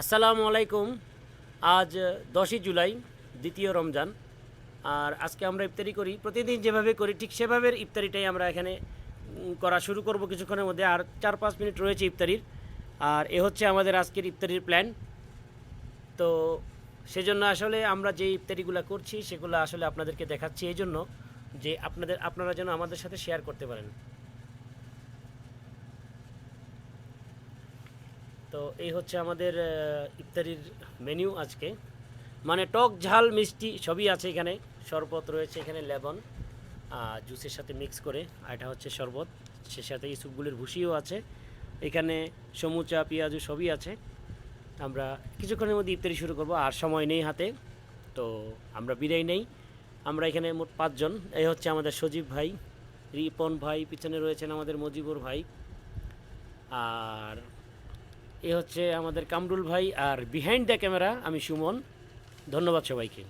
আসসালামু আলাইকুম। আজ দশই জুলাই, দ্বিতীয় রমজান। আর আজকে আমরা ইফতারি করি, প্রতিদিন যেভাবে করি, ঠিক সেভাবে ইফতারিটাই আমরা এখানে করা শুরু করব কিছুক্ষণের মধ্যে। আর চার পাঁচ মিনিট রয়েছে ইফতারির। আর এ হচ্ছে আমাদের আজকের ইফতারির প্ল্যান। তো সেজন্য আসলে আমরা যে ইফতারিগুলো করছি, সেগুলো আসলে আপনাদেরকে দেখাচ্ছি। এই জন্য যে আপনাদের, আপনারা যেন আমাদের সাথে শেয়ার করতে পারেন। তো এই হচ্ছে আমাদের ইফতারির মেনু আজকে। মানে টক, ঝাল, মিষ্টি সবই আছে এখানে। শরবত রয়েছে এখানে লেবন জুসের সাথে মিক্স করে। আর এটা হচ্ছে শরবত। সে সাথে এই সুপগুলির ভুসিও আছে। এখানে সমুচা, পেঁয়াজু সবই আছে। আমরা কিছুক্ষণের মধ্যে ইফতারি শুরু করব। আর সময় নেই হাতে, তো আমরা বিদায় নেই। আমরা এখানে মোট পাঁচজন। এই হচ্ছে আমাদের সজীব ভাই, রিপন ভাই, পিছনে রয়েছেন আমাদের মজিবুর ভাই। আর এ হচ্ছে আমাদের কামরুল ভাই আর বিহাইন্ড দ্য ক্যামেরা আমি সুমন। ধন্যবাদ সবাইকে।